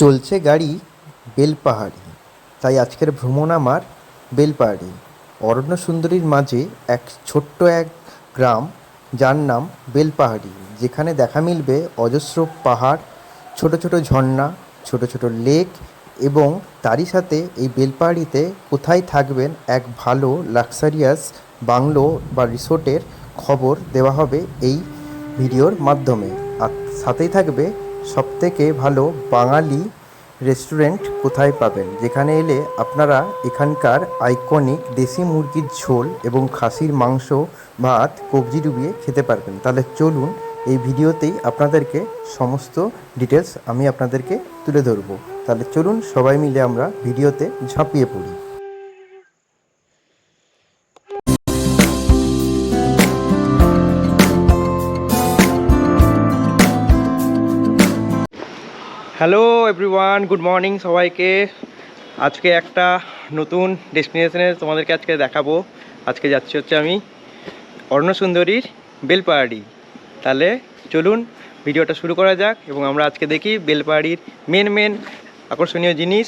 চলছে গাড়ি বেলপাহাড়ি। তাই আজকের ভ্রমণ আমার বেলপাহাড়ি। অরণ্য সুন্দরীর মাঝে এক ছোট্ট এক গ্রাম যার নাম বেলপাহাড়ি, যেখানে দেখা মিলবে অজস্র পাহাড়, ছোট ছোট ঝর্ণা, ছোট ছোট লেক এবং তারই সাথে এই বেলপাহাড়িতে কোথায় থাকবেন এক ভালো লাক্সারিয়াস বাংলো বা রিসোর্টের খবর দেওয়া হবে এই ভিডিওর মাধ্যমে। আর সাথেই থাকবে সবথেকে ভালো বাঙালি রেস্টুরেন্ট কোথায় পাবেন? যেখানে এলে আপনারা এখানকার আইকনিক দেশি মুরগির ঝোল এবং খাসির মাংস, ভাত, কবজি ডুবিয়ে খেতে পারবেন। তাহলে চলুন এই ভিডিওতেই আপনাদেরকে সমস্ত ডিটেলস আমি আপনাদেরকে তুলে ধরবো। তাহলে চলুন সবাই মিলে আমরা ভিডিওতে ঝাঁপিয়ে পড়ি। হ্যালো এভরিওয়ান গুড মর্নিং সবাইকে। আজকে একটা নতুন ডেস্টিনেশনে তোমাদেরকে আজকে দেখাবো। আজকে যাচ্ছি হচ্ছে আমি অর্ণসুন্দরীর বেলপাহাড়ি। তাহলে চলুন ভিডিওটা শুরু করা যাক এবং আমরা আজকে দেখি বেলপাহাড়ির মেন মেন আকর্ষণীয় জিনিস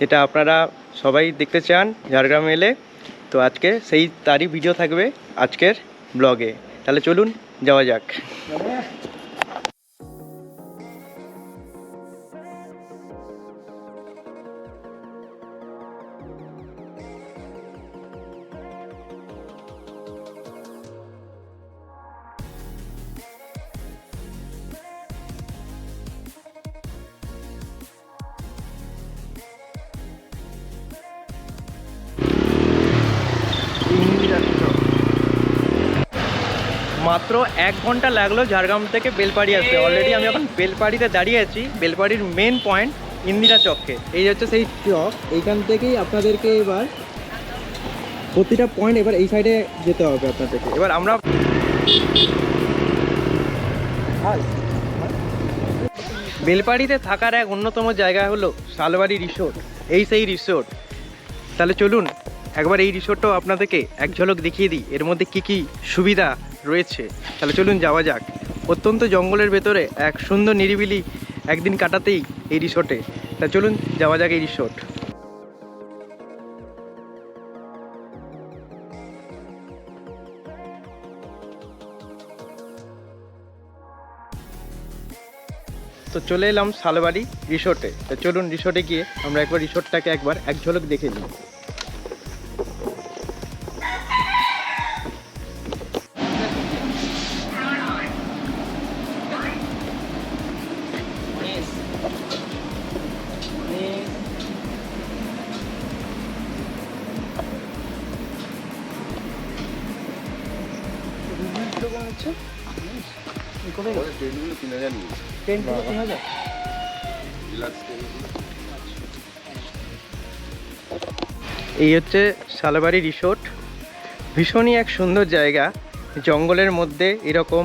যেটা আপনারা সবাই দেখতে চান ঝাড়গ্রাম এলে। তো আজকে সেই তারই ভিডিও থাকবে আজকের ব্লগে তাহলে চলুন যাওয়া যাক। মাত্র এক ঘণ্টা লাগল ঝাড়গ্রাম থেকে বেলপাড়ি আসতে। অলরেডি আমি এখন বেলপাড়িতে দাঁড়িয়ে আছি বেলপাড়ির মেন পয়েন্ট ইন্দিরা চককে। এই হচ্ছে সেই চক এইখান থেকেই আপনাদেরকে এবার প্রতিটা পয়েন্ট এবার এই সাইডে যেতে হবে আপনাদেরকে। এবার আমরা বেলপাড়িতে থাকার এক অন্যতম জায়গা হলো শালবাড়ি রিসোর্ট এই সেই রিসোর্ট তাহলে চলুন একবার এই রিসোর্টটাও আপনাদেরকে এক ঝলক দেখিয়ে দিই। এর মধ্যে কি কি সুবিধা রয়েছে। তাহলে চলুন যাওয়া যাক। অত্যন্ত জঙ্গলের ভেতরে এক সুন্দর নিরিবিলি একদিন কাটাতেই এই রিসোর্টে। তা চলুন যাওয়া যাক এই রিসোর্ট। তো চলে এলাম শালবাড়ি রিসোর্টে। তো চলুন রিসোর্টে গিয়ে আমরা একবার রিসোর্টটাকে একবার এক ঝলক দেখে নিই। এই হচ্ছে শালবাড়ি রিসোর্ট। ভীষণই এক সুন্দর জায়গা। জঙ্গলের মধ্যে এরকম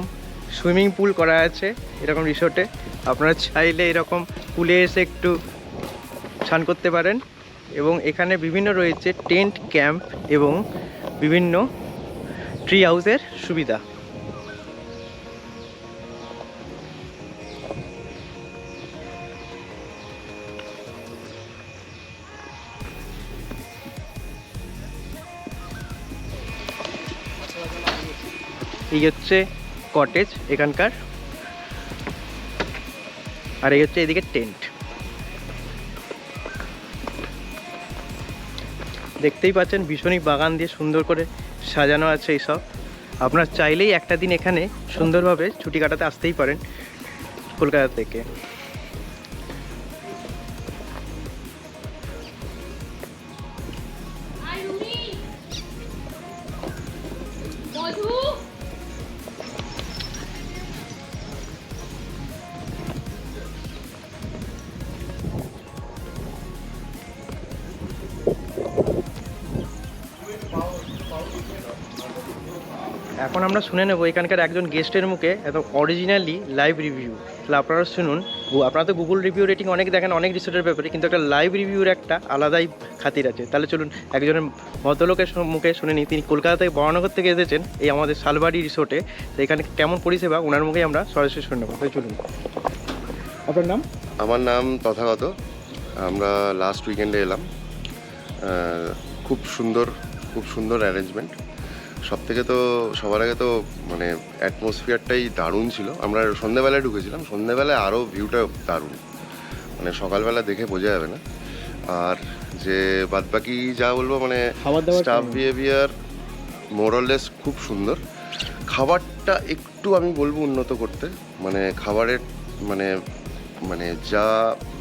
সুইমিং পুল করা আছে এরকম রিসোর্টে। আপনারা চাইলে এরকম পুলে এসে একটু স্নান করতে পারেন। এবং এখানে বিভিন্ন রয়েছে টেন্ট, ক্যাম্প এবং বিভিন্ন ট্রি হাউসের সুবিধা। এই হচ্ছে কটেজ এখানকার। আর এই হচ্ছে এদিকে টেন্ট দেখতেই পাচ্ছেন, ভীষণই বাগান দিয়ে সুন্দর করে সাজানো আছে এইসব। আপনার চাইলেই একটা দিন এখানে সুন্দরভাবে ছুটি কাটাতে আসতেই পারেন কলকাতা থেকে। এখন আমরা শুনে নেব এখানকার একজন গেস্টের মুখে একদম অরিজিনালি লাইভ রিভিউ তাহলে আপনারা শুনুন আপনারা তো গুগল রিভিউ রেটিং অনেক দেখেন, অনেক রিসোর্টের ব্যাপারে, কিন্তু একটা লাইভ রিভিউর একটা আলাদাই খাতির আছে। তাহলে চলুন, একজনের ভদ্রলোকের মুখে শুনে নিই। তিনি কলকাতা থেকে বরানগর থেকে এসেছেন এই আমাদের শালবাড়ি রিসোর্টে তো এখানে কেমন পরিষেবা ওনার মুখেই আমরা সরাসরি শুনে নেব। তাই চলুন। আপনার নাম? আমার নাম তথাগত। আমরা লাস্ট উইকেন্ডে এলাম। খুব সুন্দর খুব সুন্দর অ্যারেঞ্জমেন্ট সব থেকে তো সবার আগে তো মানে অ্যাটমসফিয়ারটাই দারুণ ছিল। আমরা সন্ধ্যেবেলায় ঢুকেছিলাম সন্ধ্যেবেলায় আরও ভিউটা দারুণ। মানে সকালবেলা দেখে বোঝা যাবে না। আর যে বাদবাকি যা বলব মানে স্টাফ বিহেভিয়ার মোরলেস খুব সুন্দর। খাবারটা একটু আমি বলব উন্নত করতে। মানে খাবারের মানে মানে যা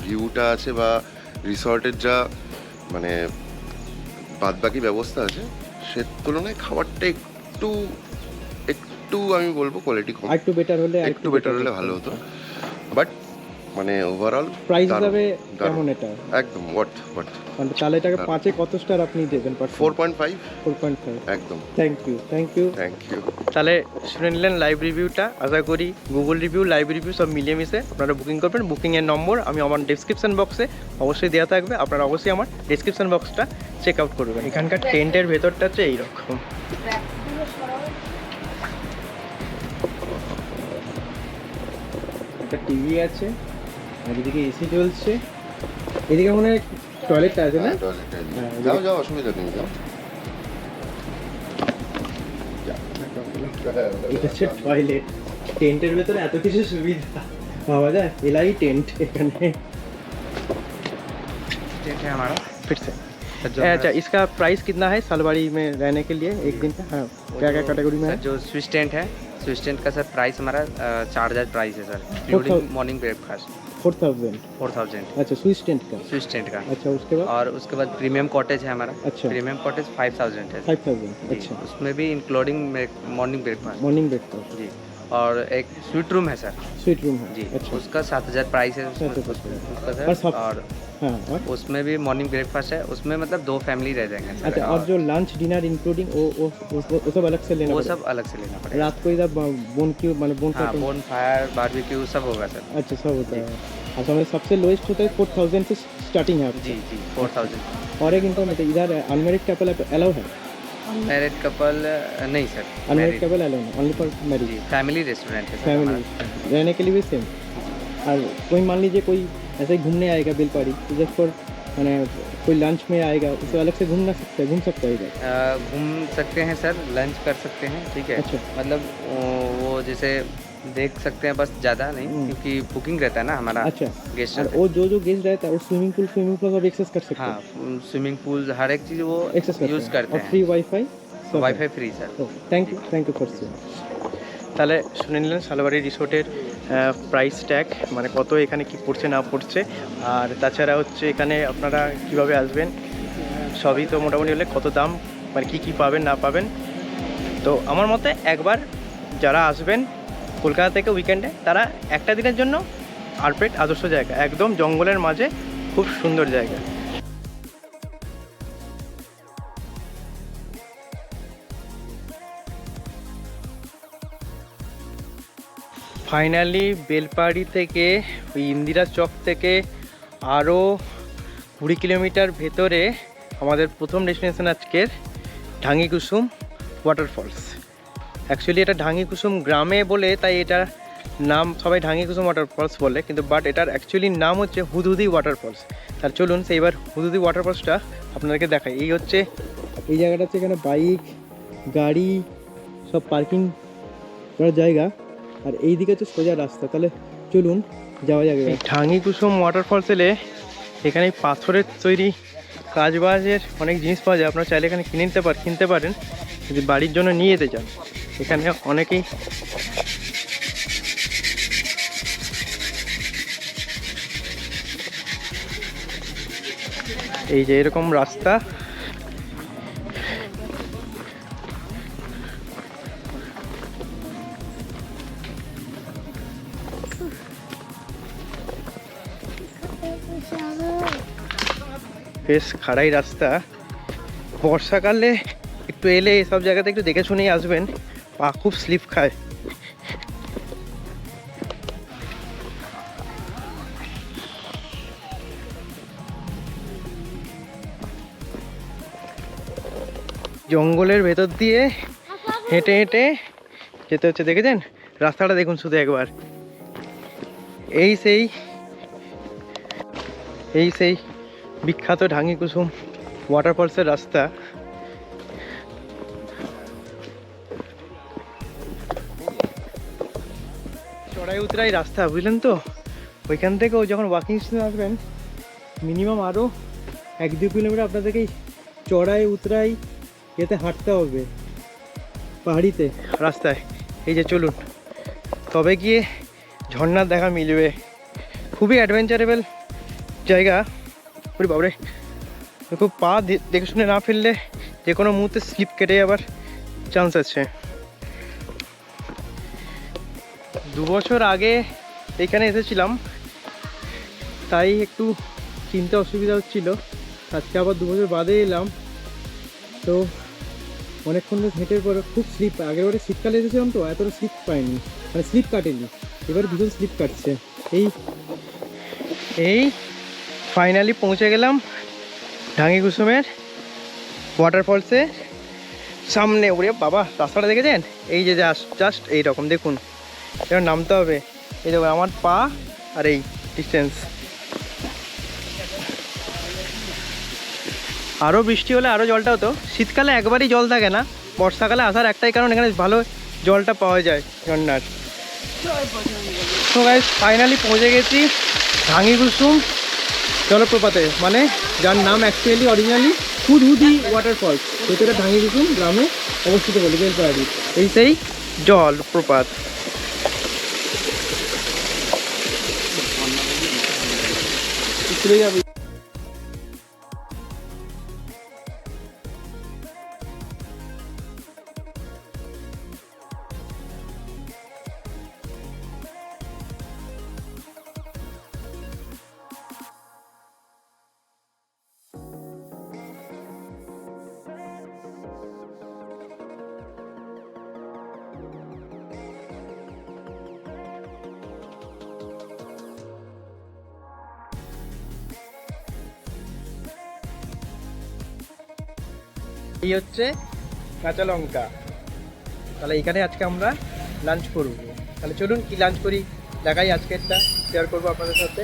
ভিউটা আছে বা রিসর্টের যা মানে বাদবাকি ব্যবস্থা আছে সে তুলনায় খাবারটা একটু একটু আমি বলব কোয়ালিটি কম। একটু বেটার হলে একটু বেটার হলে ভালো হতো। বাট মানে ওভারঅল প্রাইস হিসাবে কেমন এটা? একদম ওয়ার্থ ওয়ার্থ মানে তাহলে এটাকে পাঁচে কত স্টার আপনি দেবেন four point five four point five একদম। Thank you thank you thank you তাহলে শুনে নিলেন লাইভ রিভিউটা আশা করি গুগল রিভিউ লাইভ রিভিউ সব মিলিয়ে মিশে আপনারা বুকিং করবেন। বুকিংয়ের নম্বর আমি আমার ডেসক্রিপশন বক্সে অবশ্যই দেওয়া থাকবে। আপনারা অবশ্যই আমার ডেসক্রিপশন বক্সটা চেক আউট করবেন। এখানকার টেন্টের ভেতরটা হচ্ছে এইরকম। একটা টিভি আছে। আর এদিকে এসি চলছে এদিকে মনে হয় টয়লেটটা আছে না হ্যাঁ, যাও যাও অসুবিধা নেই যাও এটা হচ্ছে টয়লেট টেন্টের ভেতরে এত কিছু সুবিধা পাওয়া যায় এলাই टेंट এখানে टेंट है हमारा फिर से जो अच्छा इसका प्राइस कितना है सालबाड़ी में रहने के लिए एक दिन का हाँ क्या क्या कैटेगरी में है सर जो स्विच टेंट है स्विच टेंट का सर प्राइस हमारा चार हज़ार प्राइस है sir including morning breakfast four thousand. Four thousand. अच्छा स्विस टेंट का? स्विच टेंट का। अच्छा उसके बाद? और उसके बाद प्रीमियम कॉटेज है हमारा। अच्छा। प्रीमियम कॉटेज फाइव थाउज़ेंड है। फाइव थाउज़ेंड अच्छा। उसमें भी including morning breakfast morning breakfast जी। और एक स्वीट रूम है सर स्वीट रूम है. जी. अच्छा. उसका सात हज़ार प्राइस है उसमें-। उसका और सर और हाँ उसमें भी मॉर्निंग ब्रेकफास्ट है. उसमें मतलब दो फैमिली रह जाएँगे अच्छा और और जो लंच डिनर इंक्लूडिंग वो वो वो सब अलग से लेना वो सब अलग से लेना पड़ेगा. रात को इधर बोन क्यू मतलब बोन हाँ बोन फायर बारबेक्यू सब होगा सर अच्छा सब होता है. अच्छा मतलब सबसे लोएस्ट होता है फोर थाउज़ेंड से स्टार्टिंग है जी जी. फोर थाउज़ेंड और एक इन्फॉर्मेशन इधर अनमेरिड कपल अलाउ है? मैरिड कपल नहीं sir unmarried married couple alone only for marriage family restaurant है फैमिली रहने के लिए भी सेम और कोई मान लीजिए कोई ऐसे ही घूमने आएगा बिलपाड़ी तो जस्ट फॉर मैंने कोई लंच में आएगा उसे अलग से घूमना सकते हैं घूम सकता है इधर। घूम सकते हैं सर लंच कर सकते हैं ठीक है. अच्छा। मतलब वो जैसे देख सकते हैं बस ज़्यादा नहीं हम्म। क्योंकि बुकिंग रहता है ना हमारा अच्छा गेस्ट और वो जो जो गेस्ट रहता है वो स्विमिंग पूल स्विमिंग पूल सब एक्सेस कर सकते हाँ हैं स्विमिंग पूल हर एक चीज़ वो एक्सेस करते यूज़ हैं करते और फ्री हैं wifi wifi free sir thank you thank you for তাহলে শুনে নিলেন সালবাড়ি রিসোর্টের প্রাইস ট্যাগ মানে কত এখানে কি পড়ছে না পড়ছে আর তাছাড়া হচ্ছে এখানে আপনারা কিভাবে আসবেন সবই তো মোটামুটি হলে কত দাম মানে কি কি পাবেন না পাবেন তো আমার মতে একবার যারা আসবেন কলকাতা থেকে উইকেন্ডে তারা একটা দিনের জন্য আরপেট আদর্শ জায়গা, একদম জঙ্গলের মাঝে খুব সুন্দর জায়গা। ফাইনালি বেলপাহাড়ি থেকে, ওই ইন্দিরা চক থেকে আরও কুড়ি কিলোমিটার ভেতরে আমাদের প্রথম ডেস্টিনেশন আজকের ঢাঙ্গি কুসুম ওয়াটারফলস অ্যাকচুয়ালি এটা ঢাঙ্গি কুসুম গ্রামে বলে, তাই এটার নাম সবাই ঢাঙ্গি কুসুম ওয়াটারফলস বলে, কিন্তু বাট এটার অ্যাকচুয়ালি নাম হচ্ছে হুদহুদি ওয়াটারফলস তার চলুন সেইবার হুদহুদি ওয়াটারফলসটা আপনাদেরকে দেখাই। এই হচ্ছে, এই জায়গাটা হচ্ছে এখানে বাইক গাড়ি, সব পার্কিং করার জায়গা। আর এই দিকে হচ্ছে সোজা রাস্তা। তাহলে চলুন, যাওয়া যাবে ঢাঙ্গি কুসুম ওয়াটারফলস এলে এখানে পাথরের তৈরি কাজবাজের অনেক জিনিস পাওয়া যায়। আপনারা চাইলে এখানে কিনে নিতে পার, কিনতে পারেন। যদি বাড়ির জন্য নিয়ে যেতে চান। এখানে অনেকেই এই যে এরকম রাস্তা। বেশ খাড়াই রাস্তা। বর্ষাকালে একটু এলে এসব জায়গাতে একটু দেখে শুনেই আসবেন। পা খুব স্লিপ খায়। জঙ্গলের ভেতর দিয়ে হেঁটে হেঁটে যেতে হচ্ছে, দেখেছেন? রাস্তাটা দেখুন শুধু একবার। এই সেই এই সেই বিখ্যাত ঢাঙ্গি কুসুম ওয়াটারফলসের রাস্তা। চড়াই উতরাই রাস্তা, বুঝলেন তো? ওইখান থেকেও যখন ওয়াকিং স্টেশনে আসবেন মিনিমাম আরও এক দু কিলোমিটার আপনাদেরকে এই চড়াই উতরাই এতে হাঁটতে হবে, পাহাড়িতে। রাস্তায়। এই যে চলুন, তবে গিয়ে ঝর্ণার দেখা মিলবে। খুবই অ্যাডভেঞ্চারেবল জায়গা। ওরে বাবরে খুব পা দেখে শুনে না ফেললে যে কোনো মুহূর্তে স্লিপ কেটে যাবার চান্স আছে। দু বছর আগে এখানে এসেছিলাম। তাই একটু চিনতে অসুবিধা হচ্ছিল। আজকে আবার দু বছর বাদে এলাম। তো অনেকক্ষণ ধরে হেঁটে পরে খুব স্লিপ, আগের বারে শীতকালে এসেছিলাম তো এতটা স্লিপ পাইনি। মানে স্লিপ কাটেনি। এবার ভীষণ স্লিপ কাটছে। এই এই ফাইনালি পৌঁছে গেলাম ঢাঙ্গি কুসুমের ওয়াটারফলসে সামনে, ওরে বাবা, রাস্তাটা দেখেছেন? এই যে জাস্ট জাস্ট এইরকম, দেখুন। এবার নামতে হবে। এই দেখুন আমার পা আর এই ডিস্টেন্স আরও বৃষ্টি হলে আরও জলটা হতো। শীতকালে একবারই জল থাকে না, বর্ষাকালে আসার একটাই কারণ এখানে ভালো জলটা পাওয়া যায় ঝর্নার তো ফাইনালি পৌঁছে গেছি ভাঙি কুসুম জলপ্রপাতে। মানে যার নাম অ্যাকচুয়ালি অরিজিনালি হুদহুদি ওয়াটারফলস ভেতরে ভাঙি কুসুম গ্রামে অবস্থিত বলে, বেলপাহাড়ি। এই সেই জলপ্রপাত। চলে যাবে এই হচ্ছে কাঁচা লঙ্কা। তাহলে এখানে আজকে আমরা লাঞ্চ করব। তাহলে চলুন কি লাঞ্চ করি? দেখাই আজকেরটা শেয়ার করব আপনাদের সাথে।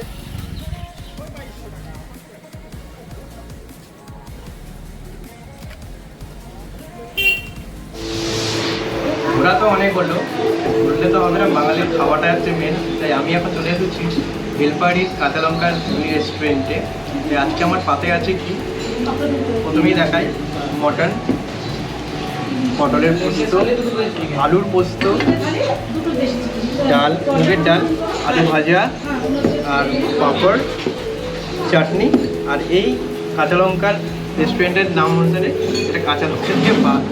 ঘোরা তো অনেক হলো ঘুরলে তো হবে বাঙালির খাওয়াটা হচ্ছে মেন তাই আমি এখন চলে এসেছি বেলপাহাড়ির কাঁচা লঙ্কার রেস্টুরেন্টে আজকে আমার পাতে আছে কি? প্রথমেই দেখাই। মটন, পটলের পোস্ত, আলুর পোস্ত, ডাল, মুগের ডাল, আলু ভাজা, আর পাঁপড়, চাটনি, আর এই কাঁচা লঙ্কার রেস্টুরেন্টের নাম অনুসারে এটা কাঁচা লঙ্কা। দিয়ে ভাত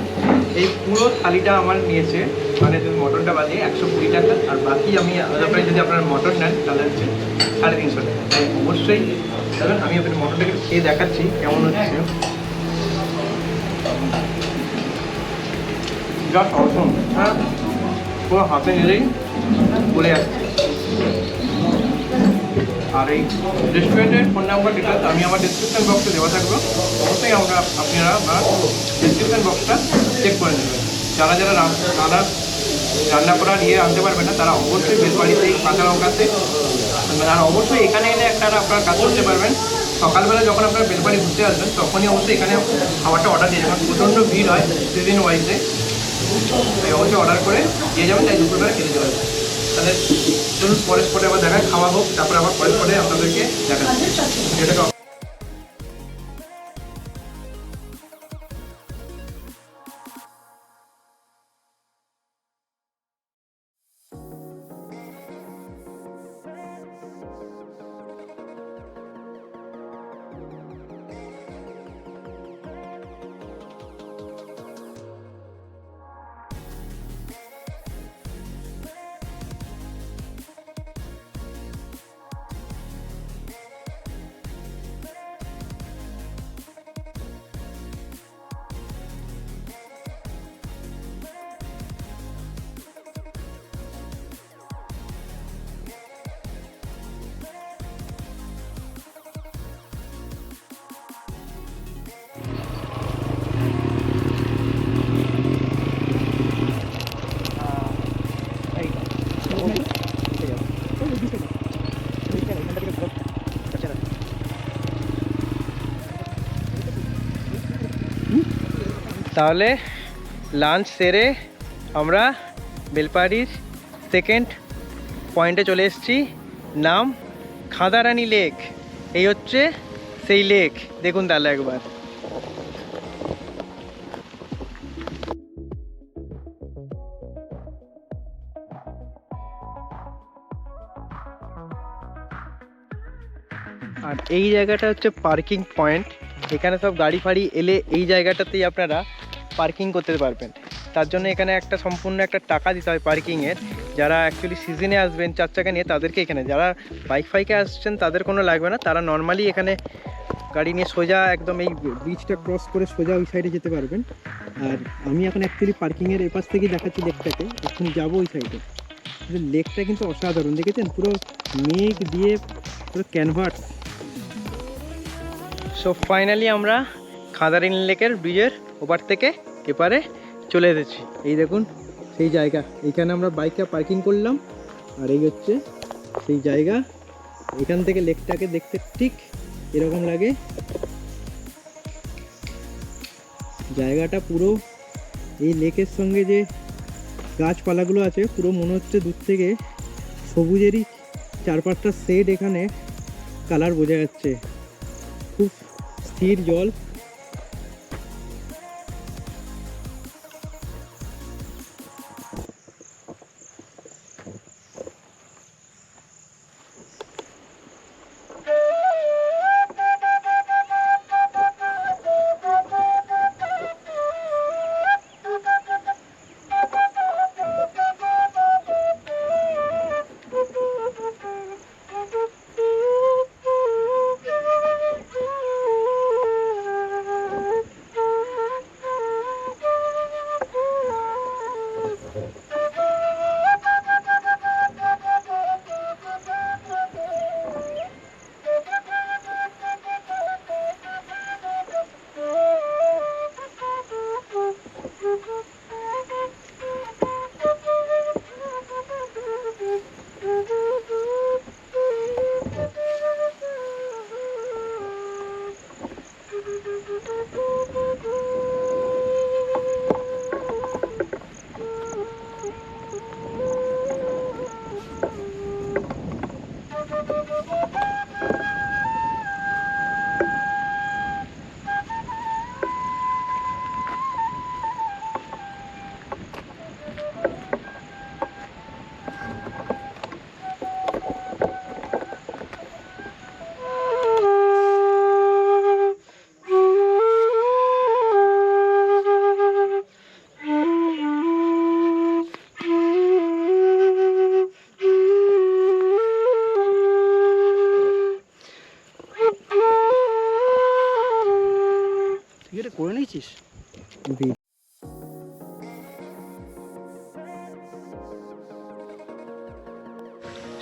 এই পুরো থালিটা আমার নিয়েছে মানে যদি মটনটা বাদে একশো কুড়ি টাকা, আর বাকি আমি আলাদা করে যদি আপনার মটন নেন, তাহলে হচ্ছে সাড়ে তিনশো টাকা। তাই অবশ্যই আমি আপনার মটনটাকে খেয়ে দেখাচ্ছি, কেমন হচ্ছে। জাস্ট অসম হ্যাঁ। পুরো হাতে নিলেই বলে আসছে আর এই রেস্টুরেন্টের ফোন নাম্বার ডিটেলস আমি আমার ডিসক্রিপশন বক্সে দেওয়া থাকব অবশ্যই আমরা আপনারা বা ডিসক্রিপশন বক্সটা চেক করে নেবেন। যারা যারা রান- রান্না রান্না করা নিয়ে আনতে পারবে না, তারা অবশ্যই বেলবাড়িতে কাঁচা লঙ্কাতে আর অবশ্যই এখানে এনে একটা আপনারা কাজ করতে পারবেন। সকালবেলা যখন আপনারা বেলবাড়ি ঘুরতে আসবেন, তখনই অবশ্যই এখানে খাবারটা অর্ডার দিয়ে যাবেন। প্রচণ্ড ভিড় হয় সিজন ওয়াইজে অবশ্যই অর্ডার করে দিয়ে যাবেন তাই দুপুরবেলা খেতে যাবেন তাহলে চলুন পরের স্পটে আবার দেখায় খাওয়া হোক তারপরে আবার পরের স্পটে আপনাদেরকে দেখা যেটাকে তাহলে লাঞ্চ সেরে আমরা বেলপাহাড়ির সেকেন্ড পয়েন্টে চলে এসেছি। নাম খাদারানি লেক এই হচ্ছে সেই লেক দেখুন তাহলে একবার। আর এই জায়গাটা হচ্ছে পার্কিং পয়েন্ট এখানে সব গাড়ি ফাড়ি এলে এই জায়গাটাতেই আপনারা পার্কিং করতে পারবেন। তার জন্য এখানে একটা সম্পূর্ণ একটা টাকা দিতে হয় পার্কিংয়ের যারা অ্যাকচুয়ালি সিজনে আসবেন, চার চাকা নিয়ে, তাদেরকে এখানে, যারা বাইক ফাইকে আসছেন, তাদের কোনো লাগবে না। তারা নর্মালি এখানে গাড়ি নিয়ে সোজা একদম এই ব্রিজটা ক্রস করে সোজা ওই সাইডে যেতে পারবেন। আর আমি এখন অ্যাকচুয়ালি পার্কিংয়ের এপাশ থেকেই দেখাচ্ছি লেকটাকে এখন যাব ওই সাইডে লেকটা কিন্তু অসাধারণ, দেখেছেন? পুরো মেঘ দিয়ে পুরো ক্যানভাস সো ফাইনালি আমরা খাদারিন লেকের ব্রিজের ওপার থেকে এপারে চলে এসেছি। এই দেখুন, সেই জায়গা। এইখানে আমরা বাইকটা পার্কিং করলাম। আর এই হচ্ছে সেই জায়গা। এখান থেকে লেকটাকে দেখতে ঠিক এরকম লাগে। জায়গাটা পুরো এই লেকের সঙ্গে যে গাছপালাগুলো আছে, পুরো মনে হচ্ছে দূর থেকে সবুজেরই চার পাঁচটা শেড এখানে কালার বোঝা যাচ্ছে। খুব স্থির জল। করে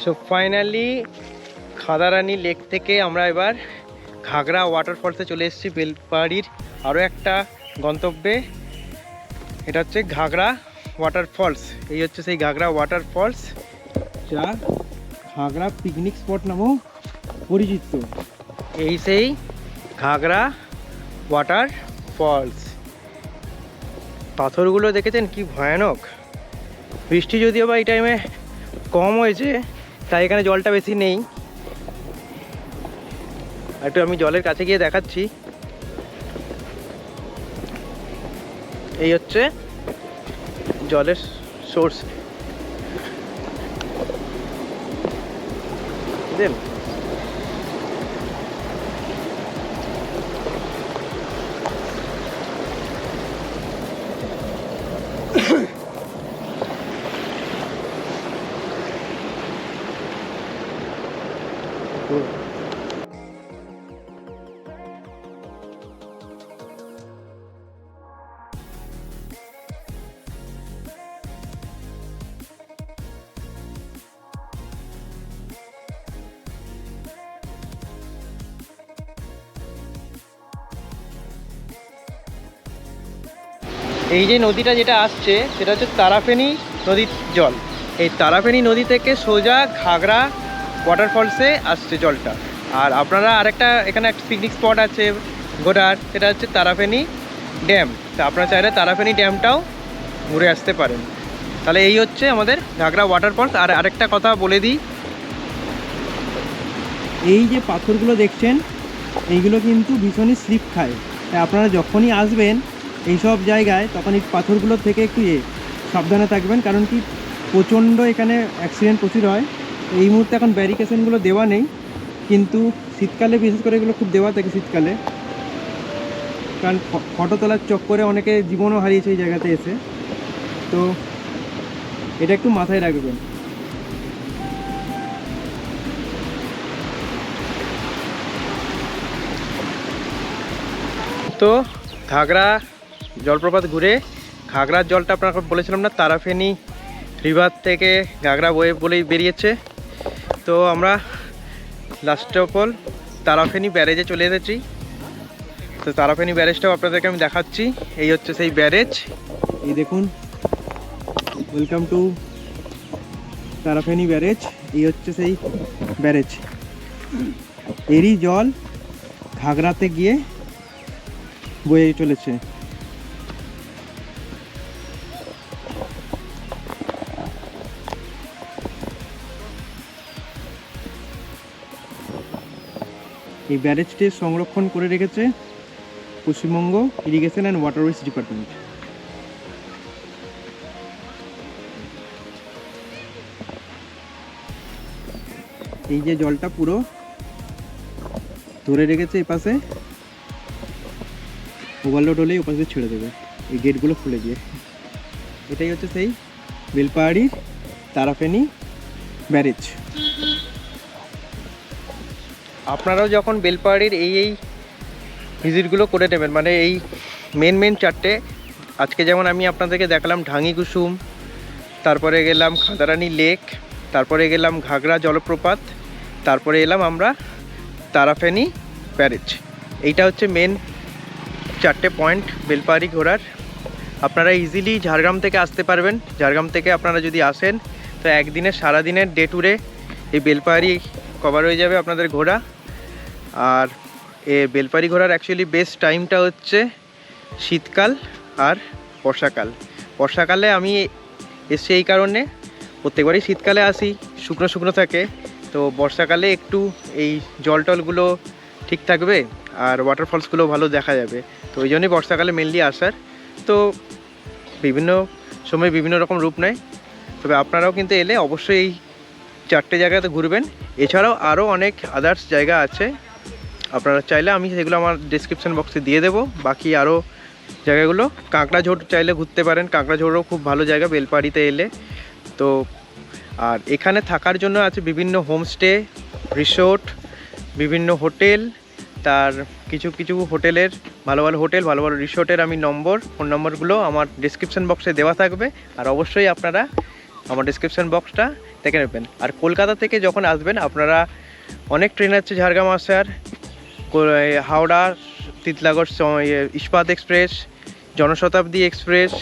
সো ফাইনালি খাদারানি লেক থেকে আমরা এবার ঘাগরা ওয়াটারফলসে চলে এসেছি বেলপাহাড়ির আরও একটা গন্তব্যে। এটা হচ্ছে ঘাগরা ওয়াটারফলস এই হচ্ছে সেই ঘাগরা ওয়াটারফলস যা ঘাগরা পিকনিক স্পট নামেও পরিচিত। এই সেই ঘাগরা ওয়াটার ফলস পাথরগুলো দেখেছেন? কি ভয়ানক। বৃষ্টি যদিও বা এই টাইমে কম হয়েছে, তাই এখানে জলটা বেশি নেই। একটু আমি জলের কাছে গিয়ে দেখাচ্ছি। এই হচ্ছে জলের সোর্স বুঝলেন এই যে নদীটা যেটা আসছে, সেটা হচ্ছে তারাফেনি নদীর জল। এই তারাফেনি নদী থেকে সোজা ঘাগরা ওয়াটারফলসে আসছে জলটা। আর আপনারা আরেকটা এখানে একটা পিকনিক স্পট আছে ঘোরার সেটা হচ্ছে তারাফেনি ড্যাম। তা আপনারা চাইলে তারাফেনি ড্যামটাও ঘুরে আসতে পারেন। তাহলে এই হচ্ছে আমাদের ঘাগরা ওয়াটারফলস আর আরেকটা কথা বলে দিই, এই যে পাথরগুলো দেখছেন, এইগুলো কিন্তু ভীষণই স্লিপ খায়। তাই আপনারা যখনই আসবেন এইসব জায়গায় তখন এই পাথরগুলো থেকে একটু এ, সাবধানে থাকবেন। কারণ কি, প্রচণ্ড এখানে অ্যাক্সিডেন্ট প্রচুর হয়। এই মুহূর্তে এখন ব্যারিকেশনগুলো দেওয়া নেই। কিন্তু শীতকালে, বিশেষ করে এগুলো খুব দেওয়া থাকে শীতকালে। কারণ ফটো তোলার চক্করে অনেকে জীবনও হারিয়েছে এই জায়গাতে এসে। তো এটা একটু মাথায় রাখবেন। তো, ঘাগরা জলপ্রপাত ঘুরে ঘাগরার জলটা আপনাকে বলেছিলাম না, তারাফেনি রিভার থেকে ঘাগরা বয়ে বলেই বেরিয়েছে। তো আমরা লাস্ট অফ অল তারাফেনি ব্যারেজে চলে এসেছি। তো তারাফেনি ব্যারেজটাও আপনাদেরকে আমি দেখাচ্ছি। এই হচ্ছে সেই ব্যারেজ। এই দেখুন ওয়েলকাম টু তারাফেনি ব্যারেজ। এই হচ্ছে সেই ব্যারেজ। এরই জল ঘাগরাতে গিয়ে বয়ে চলেছে। এই ব্যারেজটি সংরক্ষণ করে রেখেছে Paschimbanga irrigation and waterways department. এই যে জলটা পুরো ধরে রেখেছে এপাশে ওভারলোড হলেই ওপাশে ছেড়ে দেবে, এই গেটগুলো খুলে দিয়ে। এটাই হচ্ছে সেই বেলপাহাড়ির তারাফেনি ব্যারেজ। আপনারাও যখন বেলপাহাড়ির এই এই ভিজিটগুলো করে নেবেন মানে এই মেন মেন চারটে, আজকে যেমন আমি আপনাদেরকে দেখালাম ঢাঙি কুসুম, তারপরে গেলাম খাদারানি লেক, তারপরে গেলাম ঘাগরা জলপ্রপাত, তারপরে এলাম আমরা তারাফেনি প্যারেজ এইটা হচ্ছে মেন চারটে পয়েন্ট বেলপাহাড়ি ঘোরার। আপনারা ইজিলি ঝাড়গ্রাম থেকে আসতে পারবেন। ঝাড়গ্রাম থেকে আপনারা যদি আসেন, তো একদিনের, সারাদিনের ডে ট্যুরে এই বেলপাহাড়ি কভার হয়ে যাবে আপনাদের ঘোরা। আর এ বেলপারি ঘোরার অ্যাকচুয়ালি বেস্ট টাইমটা হচ্ছে শীতকাল আর বর্ষাকাল। বর্ষাকালে আমি এসছি এই কারণে, প্রত্যেকবারই শীতকালে আসি, শুকনো শুকনো থাকে। তো বর্ষাকালে একটু এই জল টলগুলো ঠিক থাকবে আর ওয়াটারফলসগুলো ভালো দেখা যাবে। তো ওই জন্যই বর্ষাকালে মেনলি আসার। তো বিভিন্ন সময় বিভিন্ন রকম রূপ নেয়। তবে আপনারাও কিন্তু এলে অবশ্যই এই চারটে জায়গাতে ঘুরবেন। এছাড়াও আরও অনেক আদার্স জায়গা আছে। আপনারা চাইলে আমি সেগুলো আমার ডিসক্রিপশন বক্সে দিয়ে দেবো। বাকি আরও জায়গাগুলো, কাঁকড়াঝোড় চাইলে ঘুরতে পারেন। কাঁকড়াঝোড়ও খুব ভালো জায়গা, বেলপাড়িতে এলে। তো, আর এখানে থাকার জন্য আছে বিভিন্ন হোমস্টে রিসোর্ট বিভিন্ন হোটেল তার কিছু কিছু হোটেলের, ভালো ভালো হোটেল ভালো ভালো রিসোর্টের আমি নম্বর ফোন নম্বরগুলো আমার ডিসক্রিপশন বক্সে দেওয়া থাকবে। আর অবশ্যই আপনারা আমার ডিসক্রিপশন বক্সটা দেখে নেবেন। আর কলকাতা থেকে যখন আসবেন, আপনারা অনেক ট্রেন আছে ঝাড়গ্রাম, আসার। Howrah, Titlagarh Ispat express, Janshatabdi express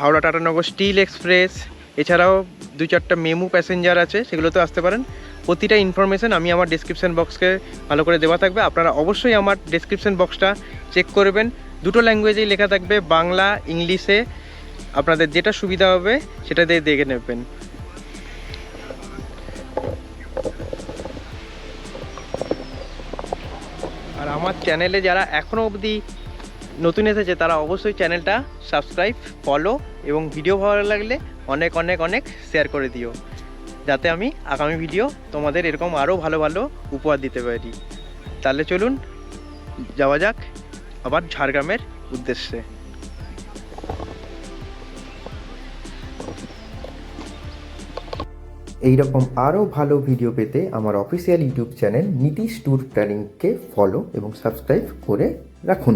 Howrah Tatanagar steel express, এছাড়াও দু চারটা মেমু প্যাসেঞ্জার আছে, সেগুলোতেও আসতে পারেন। প্রতিটা ইনফরমেশান আমি আমার ডিসক্রিপশন বক্সকে ভালো করে দেওয়া থাকবে। আপনারা অবশ্যই আমার ডিসক্রিপশন বক্সটা চেক করবেন। দুটো ল্যাঙ্গুয়েজেই লেখা থাকবে, বাংলা, ইংলিশে। আপনাদের যেটা সুবিধা হবে, সেটা দিয়ে দেখে নেবেন। আর আমার চ্যানেলে যারা এখনও অবধি নতুন এসেছে, তারা অবশ্যই চ্যানেলটা সাবস্ক্রাইব, ফলো এবং ভিডিও ভালো লাগলে অনেক অনেক অনেক শেয়ার করে দিও। যাতে আমি আগামী ভিডিও তোমাদের এরকম আরও ভালো ভালো উপহার দিতে পারি। তাহলে চলুন, যাওয়া যাক আবার ঝাড়গ্রামের উদ্দেশ্যে। এই রকম আরও ভালো ভিডিও পেতে আমার official YouTube channel Nitish tour প্ল্যানিংকে follow এবং সাবস্ক্রাইব করে রাখুন।